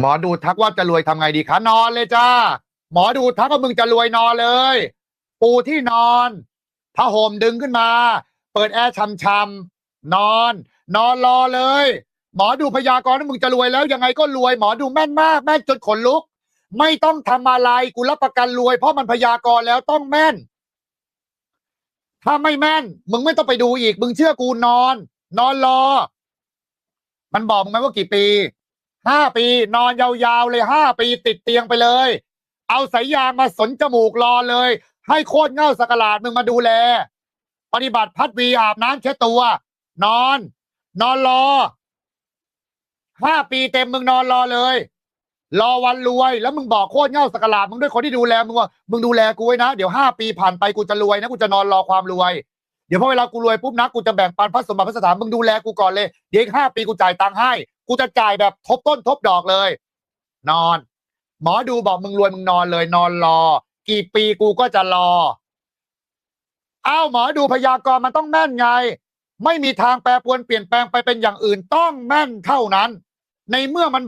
หมอดูทักว่าจะรวยทำไงดีคะนอนเลยจ้า หมอดูทักว่ามึงจะรวยนอนเลย ปูที่นอนผ้าห่มดึงขึ้นมา เปิดแอร์ช่ำๆนอน นอนรอเลย หมอดูพยากรณ์ว่ามึงจะรวยแล้วยังไงก็รวย หมอดูแม่นมากแม่นจนขนลุก ไม่ต้องทำอะไรกูรับประกันรวย เพราะมันพยากรณ์แล้วต้องแม่น ถ้าไม่แม่น มึงไม่ต้องไปดูอีก มึงเชื่อกูนอน นอนรอ มันบอกมึงไหมว่ากี่ปี ห้าปี นอนยาวๆเลยห้าปีติดเตียงไปเลย เอาสายยางมาสนจมูกรอเลย ให้โคตรเง่าสกลาดมึงมาดูแล ปฏิบัติพัดวีอาบน้ำเช็ดตัว นอน นอนรอห้าปีเต็มมึงนอนรอเลย รอวันรวย แล้วมึงบอกโคตรเง่าสกลาดมึงด้วยคนที่ดูแลมึงว่ามึงดูแลกูไว้นะ เดี๋ยวห้าปีผ่านไปกูจะรวยนะกูจะนอนรอความรวยเดี๋ยวพอเวลากูรวยปุ๊บนะกูจะแบ่งปันพระสมบัติพระสถานมึงดูแลกูก่อนเลย เดี๋ยวอีกห้าปีกูจ่ายตังค์ให้กูจะจ่ายแบบทบต้นทบดอกเลย นอน หมอดูบอกมึงรวยมึงนอนเลย นอนรอ กี่ปีกูก็จะรอ เอ้าหมอดูพยากรณ์มันต้องแม่นไง ไม่มีทางแปรปรวนเปลี่ยนแปลงไปเป็นอย่างอื่นต้องแม่นเท่านั้น ในเมื่อมัน